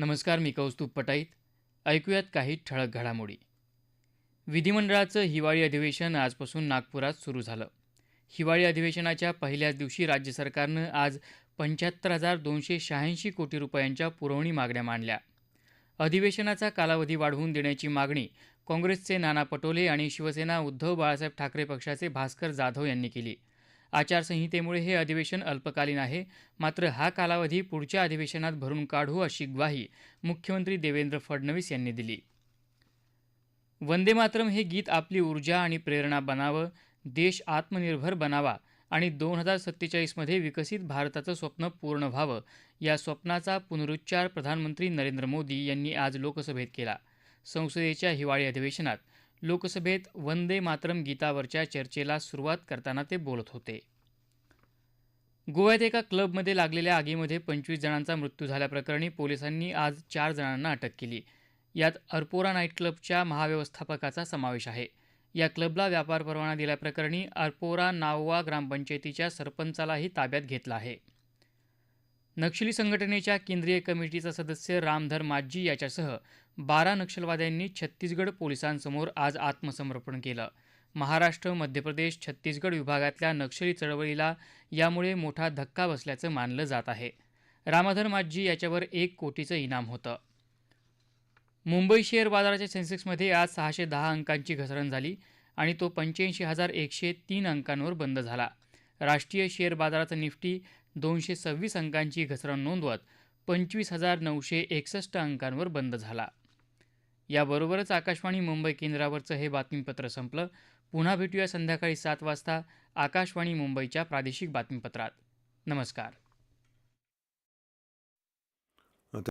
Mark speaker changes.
Speaker 1: नमस्कार मी कौस्तुभ पटाईत. ऐकूयात काही ठळक घडामोडी. विधिमंडळाचं हिवाळी अधिवेशन आजपासून नागपुरात सुरू झालं. हिवाळी अधिवेशनाच्या पहिल्याच दिवशी राज्य सरकारनं आज पंच्याहत्तर हजार दोनशे शहाऐंशी कोटी रुपयांच्या पुरवणी मागण्या मांडल्या. अधिवेशनाचा कालावधी वाढवून देण्याची मागणी काँग्रेसचे नाना पटोले आणि शिवसेना उद्धव बाळासाहेब ठाकरे पक्षाचे भास्कर जाधव यांनी केली. आचारसंहितेमुळे हे अधिवेशन अल्पकालीन आहे. मात्र हा कालावधी पुढच्या अधिवेशनात भरून काढू अशी ग्वाही मुख्यमंत्री देवेंद्र फडणवीस यांनी दिली. वंदे मातरम हे गीत आपली ऊर्जा आणि प्रेरणा बनावं देश आत्मनिर्भर बनावा आणि दोन हजार सत्तेचाळीसमध्ये विकसित भारताचं स्वप्न पूर्ण व्हावं या स्वप्नाचा पुनरुच्चार प्रधानमंत्री नरेंद्र मोदी यांनी आज लोकसभेत केला. संसदेच्या हिवाळी अधिवेशनात लोकसभेत वंदे मातरम गीतावरच्या चर्चेला सुरुवात करताना ते बोलत होते. गोव्यात एका क्लबमध्ये लागलेल्या आगीमध्ये पंचवीस जणांचा मृत्यू झाल्याप्रकरणी पोलिसांनी आज चार जणांना अटक केली. यात अर्पोरा नाईट क्लबच्या महाव्यवस्थापकाचा समावेश आहे. या क्लबला व्यापार परवाना दिल्याप्रकरणी अर्पोरा नाववा ग्रामपंचायतीच्या सरपंचालाही ताब्यात घेतलं आहे. नक्षली संघटनेच्या केंद्रीय कमिटीचा सदस्य रामधर माज्जी याच्यासह बारा नक्षलवाद्यांनी छत्तीसगड पोलिसांसमोर आज आत्मसमर्पण केलं. महाराष्ट्र मध्य प्रदेश छत्तीसगड विभागातल्या नक्षली चळवळीला यामुळे मोठा धक्का बसल्याचं मानलं जात आहे. रामधर माज्जी याच्यावर एक कोटीचं इनाम होतं. मुंबई शेअर बाजाराच्या सेन्सेक्समध्ये आज सहाशे दहा अंकांची घसरण झाली आणि तो पंच्याऐंशी हजार एकशे तीन अंकांवर बंद झाला. राष्ट्रीय शेअर बाजाराचा निफ्टी दोनशे सव्वीस अंकांची घसरण नोंदवत पंचवीस हजार नऊशे एकसष्ट अंकांवर बंद झाला. याबरोबरच आकाशवाणी मुंबई केंद्रावरचं हे बातमीपत्र संपलं. पुन्हा भेटूया संध्याकाळी सात वाजता आकाशवाणी मुंबईच्या प्रादेशिक बातमीपत्रात. नमस्कार.